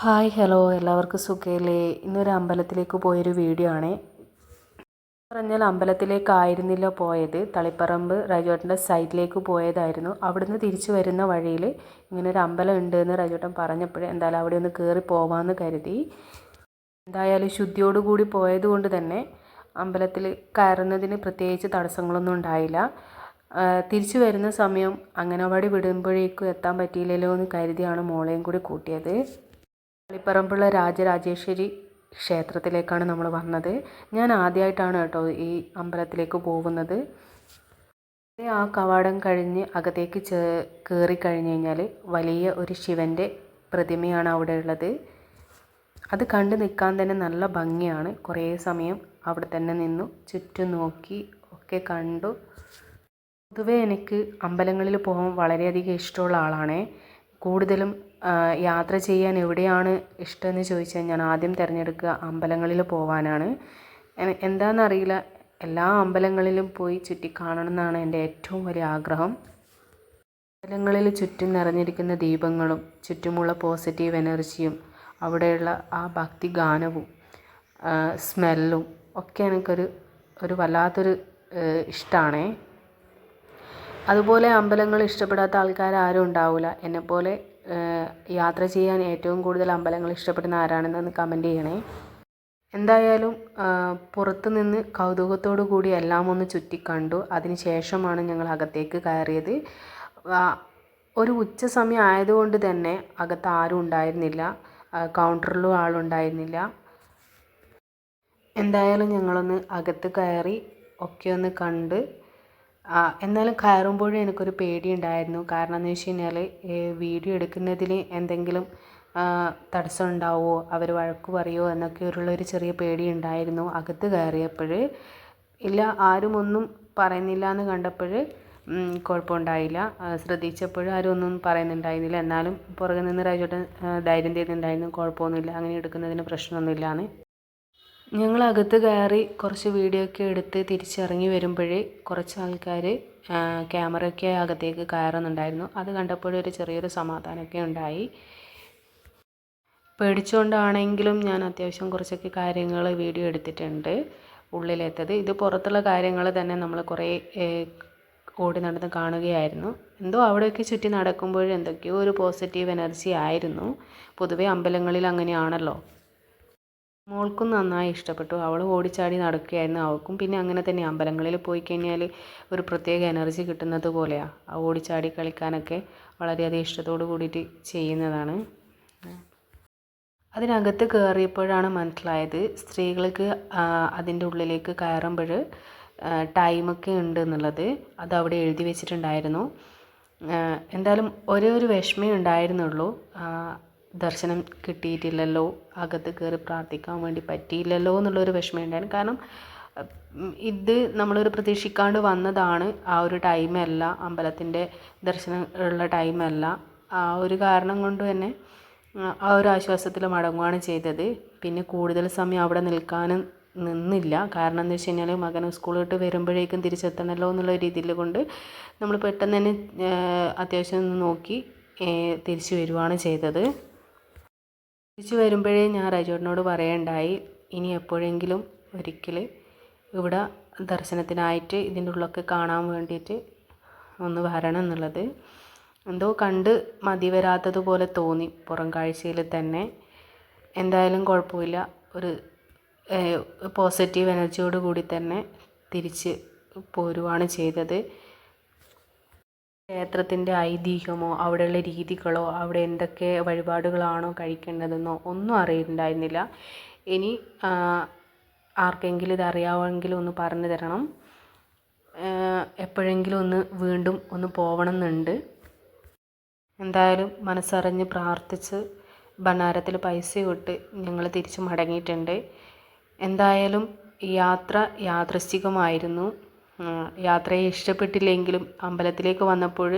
Hi hello എല്ലാവർക്കും സുഖമല്ലേ ഇന്നൊരു അമ്പലത്തിലേക്ക് പോയൊരു വീഡിയോ ആണ്. പറഞ്ഞാൽ അമ്പലത്തിലേക്കായിരുന്നില്ല പോയത്. തളിപ്പറമ്പ് റജോട്ടന്റെ സൈഡിലേക്ക് പോയതായിരുന്നു. അവിടുന്ന് തിരിച്ചു വരുന്ന വഴിയിൽ ഇങ്ങനെ ഒരു അമ്പലം ഉണ്ട് എന്ന് റജോട്ടൻ പറഞ്ഞപ്പോൾ എന്തായാലും അവിടെ ഒന്ന് കയറി പോവാമെന്ന് കരുതി. എന്തായാലും ശുദ്ധിയോടുകൂടി പോയത് കൊണ്ട് തന്നെ അമ്പലത്തിൽ കയറുന്നതിന് പ്രത്യേകിച്ച് തടസ്സങ്ങളൊന്നും ഉണ്ടായില്ല. തിരിച്ചു വരുന്ന സമയം അങ്ങനവാടി വിടുമ്പോഴേക്കും എത്താൻ പറ്റിയില്ലല്ലോ എന്ന് കരുതിയാണ് മോളെയും കൂടി കൂട്ടിയത്. പള്ളിപ്പറമ്പുള്ള രാജരാജേശ്വരി ക്ഷേത്രത്തിലേക്കാണ് നമ്മൾ വന്നത്. ഞാൻ ആദ്യമായിട്ടാണ് കേട്ടോ ഈ അമ്പലത്തിലേക്ക് പോകുന്നത്. ആ കവാടം കഴിഞ്ഞ് അകത്തേക്ക് ചേ കയറി കഴിഞ്ഞ് കഴിഞ്ഞാൽ വലിയ ഒരു ശിവന്റെ പ്രതിമയാണ് അവിടെ ഉള്ളത്. അത് കണ്ട് നിൽക്കാൻ തന്നെ നല്ല ഭംഗിയാണ്. കുറേ സമയം അവിടെ തന്നെ നിന്നു. ചുറ്റും നോക്കി ഒക്കെ കണ്ടു. പൊതുവേ എനിക്ക് അമ്പലങ്ങളിൽ പോകാൻ വളരെയധികം ഇഷ്ടമുള്ള ആളാണേ. കൂടുതലും യാത്ര ചെയ്യാൻ എവിടെയാണ് ഇഷ്ടമെന്ന് ചോദിച്ചാൽ ഞാൻ ആദ്യം തിരഞ്ഞെടുക്കുക അമ്പലങ്ങളിൽ പോവാനാണ്. എന്താണെന്നറിയില്ല. എല്ലാ അമ്പലങ്ങളിലും പോയി ചുറ്റി കാണണം എന്നാണ് എന്റെ ഏറ്റവും വലിയ ആഗ്രഹം. അമ്പലങ്ങളിൽ ചുറ്റും നിറഞ്ഞിരിക്കുന്ന ദീപങ്ങളും ചുറ്റുമുള്ള പോസിറ്റീവ് എനർജിയും അവിടെയുള്ള ആ ഭക്തി ഗാനവും സ്മെല്ലും ഒക്കെ എനിക്കൊരു ഒരു വല്ലാത്തൊരു ഇഷ്ടമാണേ അതുപോലെ അമ്പലങ്ങൾ ഇഷ്ടപ്പെടാത്ത ആൾക്കാർ ആരും ഉണ്ടാവില്ല. എന്നെപ്പോലെ യാത്ര ചെയ്യാൻ ഏറ്റവും കൂടുതൽ അമ്പലങ്ങൾ ഇഷ്ടപ്പെടുന്ന ആരാണെന്നൊന്ന് കമന്റ് ചെയ്യണേ. എന്തായാലും പുറത്ത് നിന്ന് കൗതുകത്തോടു കൂടി എല്ലാം ഒന്ന് ചുറ്റിക്കണ്ടു അതിന് ശേഷമാണ് ഞങ്ങൾ അകത്തേക്ക് കയറിയത്. ഒരു ഉച്ച സമയം ആയതുകൊണ്ട് തന്നെ അകത്ത് ആരും ഉണ്ടായിരുന്നില്ല. കൗണ്ടറിലും ആളുണ്ടായിരുന്നില്ല. എന്തായാലും ഞങ്ങളൊന്ന് അകത്ത് കയറി ഒക്കെ ഒന്ന് കണ്ട് എന്നാലും കയറുമ്പോഴും എനിക്കൊരു പേടിയുണ്ടായിരുന്നു. കാരണം എന്ന് വെച്ച് കഴിഞ്ഞാൽ വീഡിയോ എടുക്കുന്നതിൽ എന്തെങ്കിലും തടസ്സം ഉണ്ടാവുമോ അവർ വഴക്ക് പറയുമോ എന്നൊക്കെ ഉള്ള ഒരു ചെറിയ പേടി ഉണ്ടായിരുന്നു അകത്ത് കയറിയപ്പോൾ ഇല്ല ആരും ഒന്നും പറയുന്നില്ല എന്ന് കണ്ടപ്പോൾ കുഴപ്പമുണ്ടായില്ല. ശ്രദ്ധിച്ചപ്പോഴും ആരും ഒന്നും പറയുന്നുണ്ടായിരുന്നില്ല. എന്നാലും പുറകെ നിന്ന് രാജേട്ടൻ ധൈര്യം തരുന്നുണ്ടായിരുന്നു. കുഴപ്പമൊന്നുമില്ല. അങ്ങനെ എടുക്കുന്നതിന് പ്രശ്നമൊന്നുമില്ലാന്ന്. ഞങ്ങൾ അകത്ത് കയറി കുറച്ച് വീഡിയോ ഒക്കെ എടുത്ത് തിരിച്ചിറങ്ങി വരുമ്പോഴേ കുറച്ച് ആൾക്കാർ ക്യാമറയൊക്കെ അകത്തേക്ക് കയറുന്നുണ്ടായിരുന്നു. അത് കണ്ടപ്പോഴൊരു ചെറിയൊരു സമാധാനമൊക്കെ ഉണ്ടായി. പേടിച്ചുകൊണ്ടാണെങ്കിലും ഞാൻ അത്യാവശ്യം കുറച്ചൊക്കെ കാര്യങ്ങൾ വീഡിയോ എടുത്തിട്ടുണ്ട് ഉള്ളിലെത്തത്. ഇത് പുറത്തുള്ള കാര്യങ്ങൾ തന്നെ നമ്മൾ കുറേ ഓടി നടന്ന് കാണുകയായിരുന്നു. എന്തോ അവിടെയൊക്കെ ചുറ്റി നടക്കുമ്പോൾ എന്തൊക്കെയോ ഒരു പോസിറ്റീവ് എനർജി ആയിരുന്നു. പൊതുവേ അമ്പലങ്ങളിൽ അങ്ങനെയാണല്ലോ. മോൾക്കും നന്നായി ഇഷ്ടപ്പെട്ടു. അവൾ ഓടിച്ചാടി നടക്കുകയായിരുന്നു അവൾക്കും. പിന്നെ അങ്ങനെ തന്നെ അമ്പലങ്ങളിൽ പോയി കഴിഞ്ഞാൽ ഒരു പ്രത്യേക എനർജി കിട്ടുന്നത് പോലെയാണ് ആ ഓടിച്ചാടി കളിക്കാനൊക്കെ വളരെയധികം ഇഷ്ടത്തോടു കൂടിയിട്ട് ചെയ്യുന്നതാണ്. അതിനകത്ത് കയറിയപ്പോഴാണ് മനസ്സിലായത് സ്ത്രീകൾക്ക് അതിന്റെ ഉള്ളിലേക്ക് കയറുമ്പോൾ ടൈമൊക്കെ ഉണ്ട് എന്നുള്ളത്. അത് അവിടെ എഴുതി വെച്ചിട്ടുണ്ടായിരുന്നു. എന്തായാലും ഒരേ ഒരു വിഷമേ ഉണ്ടായിരുന്നുള്ളൂ. ദർശനം കിട്ടിയിട്ടില്ലല്ലോ അകത്ത് കയറി പ്രാർത്ഥിക്കാൻ വേണ്ടി പറ്റിയില്ലല്ലോ എന്നുള്ളൊരു വിഷമം ഉണ്ടായിരുന്നു കാരണം ഇത് നമ്മളൊരു പ്രതീക്ഷിക്കാണ്ട് വന്നതാണ്. ആ ഒരു ടൈമല്ല അമ്പലത്തിന്റെ ദർശനം ഉള്ള ടൈമല്ല. ആ ഒരു കാരണം കൊണ്ട് തന്നെ ആ, ആ ഒരു ആശ്വാസത്തിൽ മടങ്ങുകയാണ് ചെയ്തത്. പിന്നെ കൂടുതൽ സമയം അവിടെ നിൽക്കാനും നിന്നില്ല. കാരണം എന്താ വെച്ച് കഴിഞ്ഞാൽ മകൻ സ്കൂൾ വിട്ട് വരുമ്പോഴേക്കും തിരിച്ചെത്തണമല്ലോ എന്നുള്ള രീതിയിൽ കൊണ്ട് നമ്മൾ പെട്ടെന്ന് തന്നെ അത്യാവശ്യം നോക്കി തിരിച്ചു വരുവാണ് ചെയ്തത്. തിരിച്ചു വരുമ്പോഴേ ഞാൻ റജോട്ടിനോട് പറയണ്ടായി ഇനി എപ്പോഴെങ്കിലും ഒരിക്കൽ ഇവിടെ ദർശനത്തിനായിട്ട് ഇതിന്റെ ഉള്ളൊക്കെ കാണാൻ വേണ്ടിയിട്ട് ഒന്ന് വരണം എന്നുള്ളത്. എന്തോ കണ്ട് മതി വരാത്തതുപോലെ തോന്നി പുറം കാഴ്ചയിൽ തന്നെ. എന്തായാലും കുഴപ്പമില്ല. ഒരു പോസിറ്റീവ് എനർജിയോട് കൂടി തന്നെ തിരിച്ച് പോരുവാണ് ചെയ്തത്. ക്ഷേത്രത്തിന്റെ ഐതിഹ്യമോ അവിടെയുള്ള രീതികളോ അവിടെ എന്തൊക്കെ വഴിപാടുകളാണോ കഴിക്കേണ്ടതെന്നോ ഒന്നും അറിയുന്നുണ്ടായിരുന്നില്ല ഇനി ആർക്കെങ്കിലും ഇത് അറിയാമെങ്കിൽ ഒന്ന് പറഞ്ഞു തരണം. എപ്പോഴെങ്കിലും ഒന്ന് വീണ്ടും ഒന്ന് പോകണം എന്നുണ്ട് എന്തായാലും മനസ്സറിഞ്ഞ് പ്രാർത്ഥിച്ച് ഭണ്ഡാരത്തിൽ പൈസ കൊട്ട് ഞങ്ങൾ തിരിച്ച് മടങ്ങിയിട്ടുണ്ട്. എന്തായാലും യാത്ര യാദൃശ്ചികമായിരുന്നു. യാത്രയെ ഇഷ്ടപ്പെട്ടില്ലെങ്കിലും അമ്പലത്തിലേക്ക് വന്നപ്പോൾ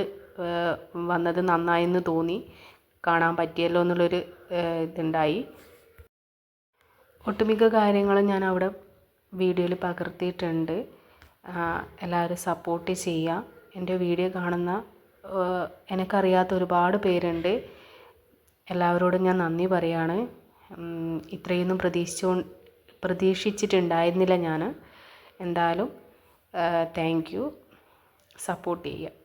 വന്നത് നന്നായെന്ന് തോന്നി. കാണാൻ പറ്റിയല്ലോ എന്നുള്ളൊരു ഇതുണ്ടായി. ഒട്ടുമിക്ക കാര്യങ്ങളും ഞാൻ അവിടെ വീഡിയോയിൽ പകർത്തിയിട്ടുണ്ട്. എല്ലാവരും സപ്പോർട്ട് ചെയ്യുക എന്റെ വീഡിയോ കാണുന്ന എനിക്കറിയാത്ത ഒരുപാട് പേരുണ്ട്. എല്ലാവരോടും ഞാൻ നന്ദി പറയാണ്. ഇത്രയൊന്നും പ്രതീക്ഷിച്ചോ പ്രതീക്ഷിച്ചിട്ടുണ്ടായിരുന്നില്ല ഞാൻ. എന്തായാലും താങ്ക് യു സപ്പോർട്ട് ചെയ്യുക.